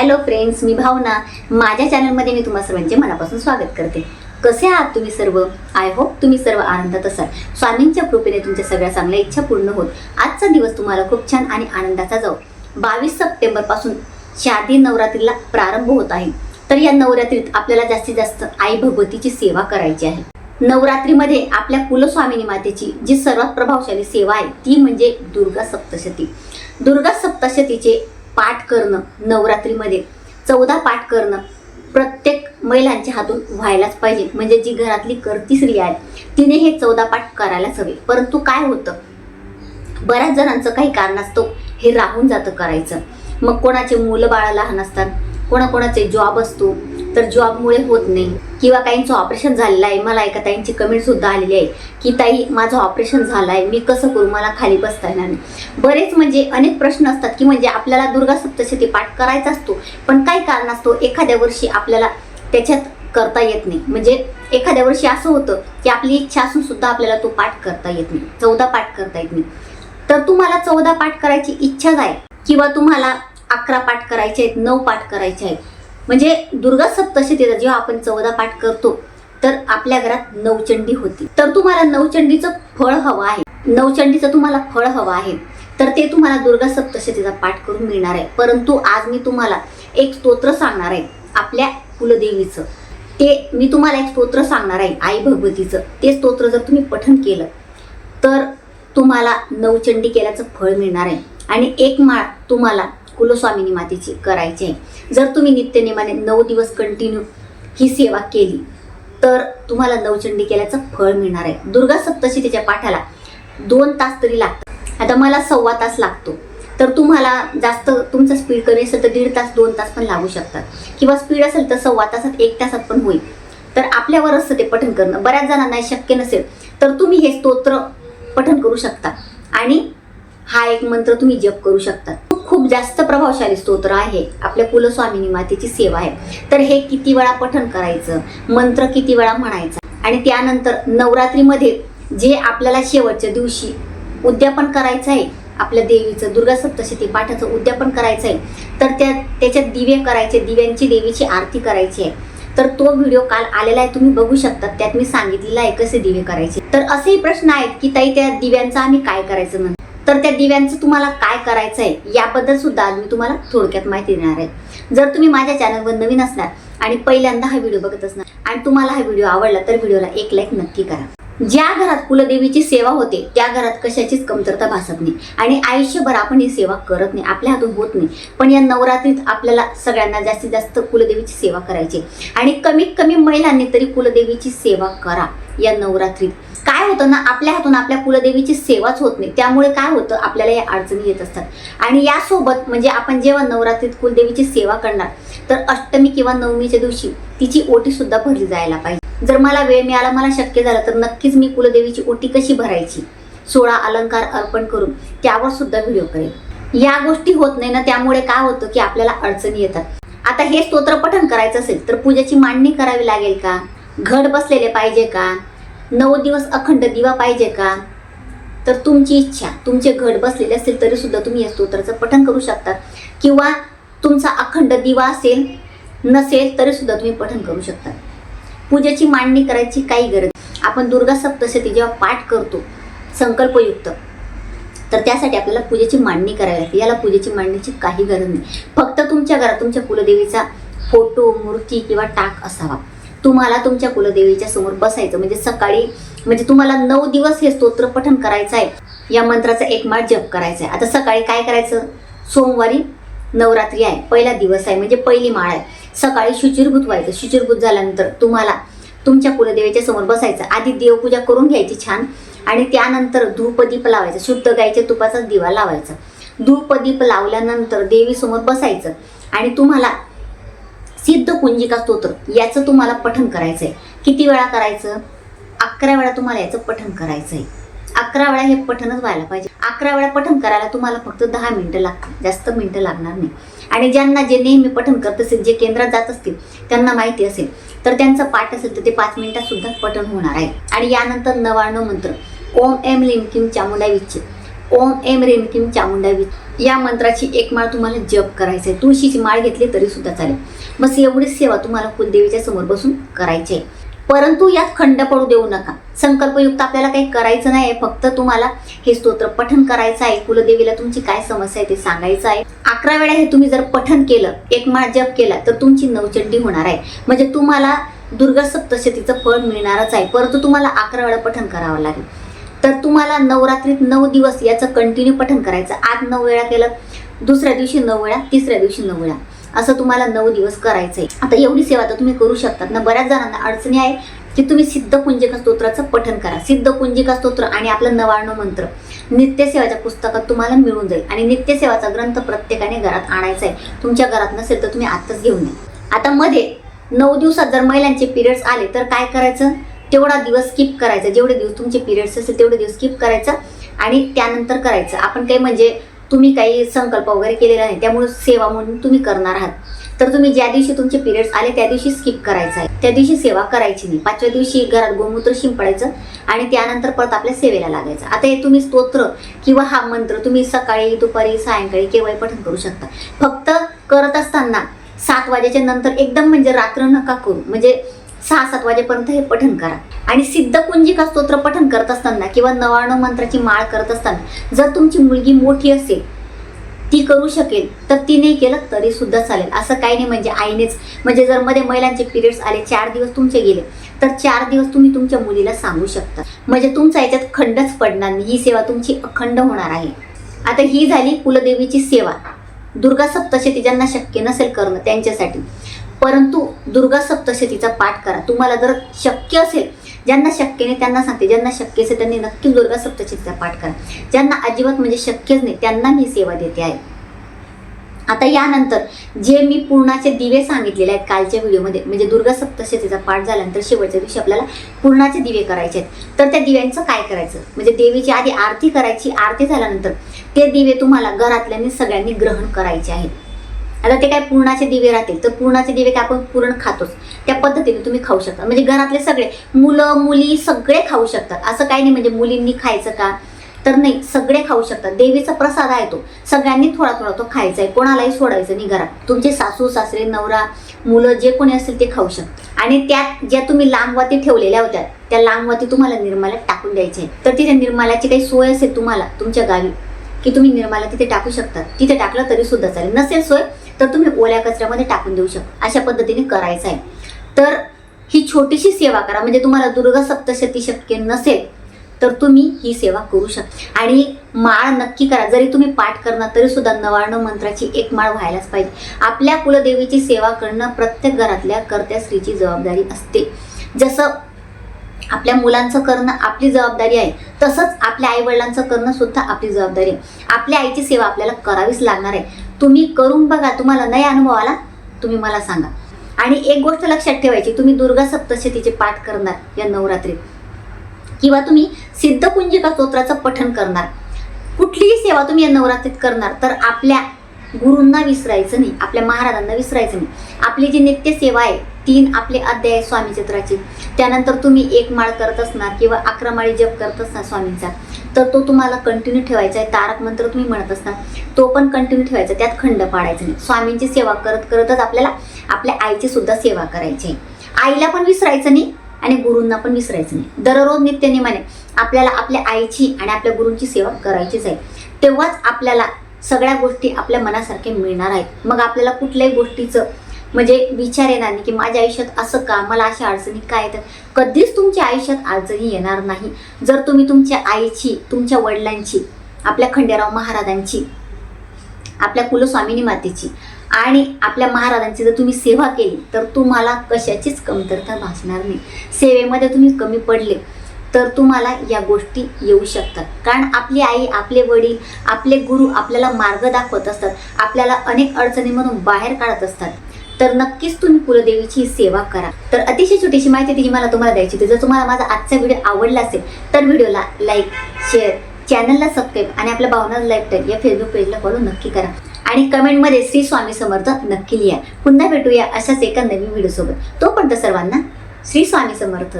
Hello friends मी भावना. माझ्या चॅनलमध्ये मी तुम्हा सर्वांचे मनापासून स्वागत करते. कसे आहात तुम्ही सर्व? आय होप तुम्ही सर्व आनंदात असाल. स्वामींच्या कृपेने तुमच्या सगळ्या चांगल्या इच्छा पूर्ण होत. आजचा दिवस तुम्हाला खूप छान आणि आनंदाचा जाऊ बावीस सप्टेंबरपासून शादी शारदी नवरात्रीला प्रारंभ होत आहे. तर या नवरात्रीत आपल्याला जास्तीत जास्त आई भगवतीची सेवा करायची आहे. नवरात्रीमध्ये आपल्या कुलस्वामिनी मातेची जी सर्वात प्रभावशाली सेवा आहे ती म्हणजे दुर्गा सप्तशती. दुर्गा सप्तशतीचे पाठ करणं नवरात्रीमध्ये. चौदा पाठ करणं प्रत्येक महिलांच्या हातून व्हायलाच पाहिजे. म्हणजे जी घरातली करती स्त्री आहे तिने हे चौदा पाठ करायलाच हवे. परंतु काय होतं? बऱ्याच जणांचं काही कारणास्तव हे राहून जातं करायचं. मग कोणाचे मुलं बाळा लहान असतात कोणाकोणाचे जॉब असतो तर जॉबमुळे होत नाही. किंवा काहींचं ऑपरेशन झालेलं आहे मला एका ताईंची कमेंट सुद्धा आलेली आहे की ताई माझं ऑपरेशन झालं आहे मी कसं करू? मला खाली बसता येणार नाही. बरेच म्हणजे अनेक प्रश्न असतात की म्हणजे आपल्याला दुर्गा सप्तशती पाठ करायचा असतो पण काय कारण असतो एखाद्या वर्षी आपल्याला त्याच्यात करता येत नाही. म्हणजे एखाद्या वर्षी असं होतं की आपली इच्छा असून सुद्धा आपल्याला तो पाठ करता येत नाही चौदा पाठ करता येत नाही. तर तुम्हाला चौदा पाठ करायची इच्छाच आहे किंवा तुम्हाला अकरा पाठ करायचे आहेत नऊ पाठ करायचे आहेत म्हणजे दुर्गा सप्तशतीचा जेव्हा आपण चौदा पाठ करतो तर आपल्या घरात नवचंडी होती. तर तुम्हाला नवचंडीचं फळ हवं आहे. नवचंडीचं तुम्हाला फळ हवं आहे. तर ते तुम्हाला दुर्गा सप्तशतीचा पाठ करून मिळणार आहे. परंतु आज मी तुम्हाला एक स्तोत्र सांगणार आहे आपल्या कुलदेवीचं. ते मी तुम्हाला एक स्तोत्र सांगणार आहे आई भगवतीचं. ते स्तोत्र जर तुम्ही पठन केलं तर तुम्हाला नवचंडी केल्याचं फळ मिळणार आहे. आणि एक माळ तुम्हाला कुलस्वामिनी मातेची करायची आहे. जर तुम्ही नित्यनेमाने नऊ दिवस कंटिन्यू ही सेवा केली तर तुम्हाला नवचंडी केल्याचं फळ मिळणार आहे. दुर्गा सप्तशतीच्या पाठाला दोन तास तरी लागतात. आता मला सव्वा तास लागतो. तर तुम्हाला जास्त तुमचं स्पीड कमी असेल तर दीड तास दोन तास पण लागू शकतात. किंवा स्पीड असेल तर सव्वा तासात एक तासात पण होईल. तर आपल्यावर असतं ते पठण करणं. बऱ्याच जणांना शक्य नसेल तर तुम्ही हे स्तोत्र पठण करू शकता. आणि हा एक मंत्र तुम्ही जप करू शकता. खूप जास्त प्रभावशाली स्तोत्र आहे. आपल्या कुलस्वामिनी मातेची सेवा आहे. तर हे किती वेळा पठण करायचं? मंत्र किती वेळा म्हणायचा? आणि त्यानंतर नवरात्रीमध्ये जे आपल्याला शेवटच्या दिवशी उद्यापन करायचं आहे आपल्या देवीचं दुर्गा सप्तशती पाठाचं उद्यापन करायचं आहे तर त्या त्याच्यात दिवे करायचे दिव्यांची देवीची आरती करायची आहे. तर तो व्हिडिओ काल आलेला आहे तुम्ही बघू शकता त्यात मी सांगितलेलं आहे कसे दिवे करायचे. तर असेही प्रश्न आहेत की ताई त्या दिव्यांचा आम्ही काय करायचं म्हणतो तर त्या दिव्यांचं तुम्हाला काय करायचं आहे याबद्दल सुद्धा आज मी तुम्हाला थोडक्यात माहिती देणार आहे. जर तुम्ही माझ्या चॅनलवर नवीन असणार आणि पहिल्यांदा हा व्हिडिओ बघत असणार आणि तुम्हाला हा व्हिडिओ आवडला तर व्हिडिओला एक लाईक नक्की करा. ज्या घरात कुलदेवीची सेवा होते त्या घरात कशाचीच कमतरता भासत नाही आणि आयुष्यभर आपण ही सेवा करत नाही आपल्या हातून होत नाही. पण या नवरात्रीत आपल्याला सगळ्यांना जास्तीत जास्त कुलदेवीची सेवा करायची आणि कमीत कमी महिलांनी तरी कुलदेवीची सेवा करा या नवरात्रीत. होतं ना आपल्या हातून आपल्या कुलदेवीची सेवाच होत नाही. त्यामुळे काय होतं आपल्याला या अडचणी येत असतात. आणि यासोबत म्हणजे आपण जेव्हा नवरात्रीत कुलदेवीची सेवा करणार तर अष्टमी किंवा नवमीच्या दिवशी तिची ओटी सुद्धा भरली जायला पाहिजे. जर मला वेळ मिळाला मला शक्य झालं तर नक्कीच मी कुलदेवीची ओटी कशी भरायची? सोळा अलंकार अर्पण करून त्यावर सुद्धा व्हिडिओ करेल या गोष्टी होत नाही ना त्यामुळे काय होतं की आपल्याला अडचणी येतात. आता हे स्तोत्र पठण करायचं असेल तर पूजेची मांडणी करावी लागेल का? घट बसलेले पाहिजे का? नऊ दिवस अखंड दिवा पाहिजे का? तर तुमची इच्छा तुमचे घट बसलेले असेल तरी सुद्धा तुम्ही या स्तोत्राचं पठण करू शकता. किंवा तुमचा अखंड दिवा असेल नसेल तरी सुद्धा तुम्ही पठण करू शकता. पूजेची मांडणी करायची काही गरज नाही. आपण दुर्गा सप्तशती जेव्हा पाठ करतो संकल्पयुक्त तर त्यासाठी आपल्याला पूजेची मांडणी करावी लागते. याला पूजेची मांडणीची काही गरज नाही. फक्त तुमच्या घरात तुमच्या कुलदेवीचा फोटो मूर्ती किंवा टाक असावा. तुम्हाला तुमच्या कुलदेवीच्या समोर बसायचं. म्हणजे सकाळी म्हणजे तुम्हाला नऊ दिवस हे स्तोत्र पठण करायचं आहे. या मंत्राचा एक माळ जप करायचा आहे. आता सकाळी काय करायचं? सोमवारी नवरात्री आहे. पहिला दिवस आहे. म्हणजे पहिली माळ आहे. सकाळी शुचिरभूत व्हायचं. शुचिरभूत झाल्यानंतर तुम्हाला तुमच्या कुलदेवीच्या समोर बसायचं. आधी देवपूजा करून घ्यायची छान. आणि त्यानंतर धूपदीप लावायचा. शुद्ध गायच्या तुपाचा दिवा लावायचा. धूपदीप लावल्यानंतर देवीसमोर बसायचं. आणि तुम्हाला सिद्ध कुंजिका स्तोत्र. याचं तुम्हाला पठण करायचं आहे किती वेळा करायचं? अकरा वेळा तुम्हाला याचं पठण करायचं आहे अकरा वेळा हे पठणच व्हायला पाहिजे. अकरा वेळा पठण करायला तुम्हाला फक्त दहा मिनटं लागतील. जास्त मिनटं लागणार नाही. आणि ज्यांना जे नेहमी पठण करत असेल जे केंद्रात जात असतील त्यांना माहिती असेल. तर त्यांचं पाठ असेल तर ते पाच मिनिटात सुद्धा पठण होणार आहे. आणि यानंतर नवाण्णव मंत्र. ओम एम लिम किम चामुंडा विच्छे ओम एम रेम किम चामुंडावी. या मंत्राची एक माळ तुम्हाला जप करायचा आहे तुळशीची माळ घेतली तरी सुद्धा चालेल. बस एवढीच सेवा तुम्हाला कुलदेवीच्या समोर बसून करायची आहे. परंतु यात खंड पडू देऊ नका. संकल्पयुक्त आपल्याला काही करायचं नाही फक्त तुम्हाला हे स्तोत्र पठन करायचं आहे. कुलदेवीला तुमची काय समस्या आहे ते सांगायचं आहे. अकरा वेळा हे तुम्ही जर पठन केलं एक माळ जप केला तर तुमची नवचंडी होणार आहे. म्हणजे तुम्हाला दुर्गा सप्तशतीचं फळ मिळणारच आहे. परंतु तुम्हाला अकरा वेळा पठन करावं लागेल. तर तुम्हाला नवरात्रीत नऊ दिवस याचं कंटिन्यू पठन करायचं. आज नऊ वेळा केलं दुसऱ्या दिवशी नऊ वेळा तिसऱ्या दिवशी नऊ वेळा. असं तुम्हाला नऊ दिवस करायचंय. आता एवढी सेवा तर तुम्ही करू शकतात ना. बऱ्याच जणांना अडचणी आहे की तुम्ही सिद्ध कुंजिका स्तोत्राचं पठन करा. सिद्ध कुंजिका स्तोत्र आणि आपलं नवाण्णव मंत्र. नित्यसेवाच्या पुस्तकात तुम्हाला मिळून जाईल आणि नित्यसेवाचा ग्रंथ प्रत्येकाने घरात आणायचा आहे. तुमच्या घरात नसेल तर तुम्ही आत्ताच घेऊन या. आता मध्ये नऊ दिवसात जर महिलांचे पिरियड्स आले तर काय करायचं? तेवढा दिवस स्किप करायचा. जेवढे दिवस तुमचे पिरियड्स असेल तेवढे दिवस स्किप करायचं आणि त्यानंतर करायचं. आपण काही म्हणजे तुम्ही काही संकल्प वगैरे केलेला नाही त्यामुळे सेवा म्हणून तुम्ही करणार आहात. तर तुम्ही ज्या दिवशी तुमचे पिरियड्स आले त्या दिवशी स्किप करायचं आहे. त्या दिवशी सेवा करायची नाही. पाचव्या दिवशी घरात गोमूत्र शिंपडायचं आणि त्यानंतर परत आपल्या सेवेला लागायचं. आता हे तुम्ही स्तोत्र किंवा हा मंत्र तुम्ही सकाळी दुपारी सायंकाळी केव्हाही पठण करू शकता. फक्त करत असताना सात वाजेच्या नंतर एकदम म्हणजे रात्र नका करू. म्हणजे सहा सात वाजेपर्यंत हे पठण करा. आणि सिद्ध कुंजिका स्तोत्र पठण करत असताना किंवा नवाणव मंत्राची माळ करत असताना जर तुमची मुलगी मोठी असेल ती करू शकेल तर ती नाही केलं तरी सुद्धा चालेल. असं काही नाही म्हणजे आईनेच म्हणजे जर मध्ये महिलांचे पिरियड्स आले चार दिवस तुमचे गेले तर चार दिवस तुम्ही तुमच्या मुलीला सांगू शकता. म्हणजे तुमचा याच्यात खंडच पडणार नाही. ही सेवा तुमची अखंड होणार आहे. आता ही झाली कुलदेवीची सेवा. दुर्गा सप्तशती ज्यांना शक्य नसेल करणं त्यांच्यासाठी. परंतु दुर्गा सप्तशतीचा पाठ करा. तुम्हाला जर शक्य असेल ज्यांना शक्य नाही त्यांना सांगते ज्यांना शक्य असेल त्यांनी नक्की दुर्गा सप्तशतीचा पाठ करा. ज्यांना अजिबात म्हणजे शक्यच नाही त्यांना मी सेवा देते आहे. आता यानंतर जे मी पूर्णाचे दिवे सांगितलेले आहेत कालच्या व्हिडिओमध्ये म्हणजे दुर्गा सप्तशतीचा पाठ झाल्यानंतर शेवटच्या दिवशी आपल्याला पूर्णाचे दिवे करायचे आहेत. तर त्या दिव्यांचं काय करायचं? म्हणजे देवीची आधी आरती करायची आरती झाल्यानंतर ते दिवे तुम्हाला घरातल्यांनी सगळ्यांनी ग्रहण करायचे आहेत. आता ते काय पूर्णाचे दिवे राहतील तर पूर्णाचे दिवे काय आपण पूर्ण खातोच. त्या पद्धतीने तुम्ही खाऊ शकता. म्हणजे घरातले सगळे मुलं मुली सगळे खाऊ शकतात. असं काही नाही म्हणजे मुलींनी खायचं का? तर नाही सगळे खाऊ शकतात. देवीचा प्रसाद आहे तो. सगळ्यांनी थोडा थोडा तो खायचा आहे कोणालाही सोडायचं नाही घरात. तुमचे सासू सासरे नवरा मुलं जे कोणी असतील ते खाऊ शकतात. आणि त्यात ज्या तुम्ही लांबवाती ठेवलेल्या होत्या त्या लांबवाती तुम्हाला निर्माल्यात टाकून द्यायचे तर तिथे निर्माल्याची काही सोय असेल तुम्हाला तुमच्या गावी की तुम्ही निर्माला तिथे टाकू शकता तिथे टाकलं तरी सुद्धा चालेल. नसेल सोय तर तुम्ही ओल्या कचऱ्यामध्ये टाकून देऊ शकता. अशा पद्धतीने करायचं आहे. तर ही छोटीशी सेवा करा. म्हणजे तुम्हाला दुर्गा सप्तशती शक्य नसेल तर तुम्ही ही सेवा करू शकता. आणि माळ नक्की करा. जरी तुम्ही पाठ करणार तरी सुद्धा नवाण्णव मंत्राची एक माळ व्हायलाच पाहिजे. आपल्या कुलदेवीची सेवा करणं प्रत्येक घरातल्या कर्त्या स्त्रीची जबाबदारी असते. जसं आपल्या मुलांचं करणं आपली जबाबदारी आहे तसंच आपल्या आई वडिलांचं करणं सुद्धा आपली जबाबदारी आहे. आपल्या आईची सेवा आपल्याला करावीच लागणार आहे. तुम्ही करून बघा तुम्हाला नाही अनुभव आला तुम्ही मला सांगा. आणि एक गोष्ट लक्षात ठेवायची तुम्ही दुर्गा सप्तशतीचे पाठ करणार या नवरात्रीत किंवा तुम्ही सिद्धपुंजिका स्तोत्राचं पठण करणार. कुठलीही सेवा तुम्ही या नवरात्रीत करणार तर आपल्या गुरूंना विसरायचं नाही आपल्या महाराजांना विसरायचं नाही. आपली जी नित्य सेवा आहे तीन आपले अध्याय स्वामी चित्राचे. त्यानंतर तुम्ही एक माळ करत असणार किंवा अकरा माळी जप करत असणार स्वामींचा. तर तो तुम्हाला कंटिन्यू ठेवायचा आहे. तारक मंत्र तुम्ही म्हणत असणार. तो पण कंटिन्यू ठेवायचा. त्यात खंड पाडायचा नाही. स्वामींची सेवा करत करतच आपल्याला आपल्या आईची सुद्धा सेवा करायची आहे. आईला पण विसरायचं नाही आणि गुरूंना पण विसरायचं नाही. दररोज नित्यनेमाने आपल्याला आपल्या आईची आणि आपल्या गुरूंची सेवा करायचीच आहे. तेव्हाच आपल्याला सगळ्या गोष्टी आपल्या मनासारख्या मिळणार आहेत. मग आपल्याला कुठल्याही गोष्टीचं म्हणजे विचार येणार नाही की माझ्या आयुष्यात असं का मला अशा अडचणी काय येतात कधीच तुमच्या आयुष्यात अडचणी येणार नाही. जर तुम्ही तुमच्या आईची तुमच्या वडिलांची आपल्या खंडेराव महाराजांची आपल्या कुलस्वामिनी मातेची आणि आपल्या महाराजांची जर तुम्ही सेवा केली तर तुम्हाला कशाचीच कमतरता भासणार नाही. सेवेमध्ये तुम्ही कमी पडले तर तुम्हाला या गोष्टी येऊ शकतात. कारण आपली आई आपले वडील आपले गुरु आपल्याला मार्ग दाखवत असतात. आपल्याला अनेक अडचणीमधून बाहेर काढत असतात. तर नक्कीच तुम्ही कुलदेवीची सेवा करा. तर अतिशय छोटीशी माहिती ती मला तुम्हाला द्यायची होती. जर तुम्हाला माझा आजचा व्हिडिओ आवडला असेल तर व्हिडिओला लाईक शेअर चॅनलला सबस्क्राईब आणि आपल्या भावना लाईफटाईम या फेसबुक पेजला फॉलो नक्की करा. आणि कमेंटमध्ये श्री स्वामी समर्थ नक्की लिहा. पुन्हा भेटूया अशाच एका नवीन व्हिडिओसोबत तोपर्यंत सर्वांना श्री स्वामी समर्थ.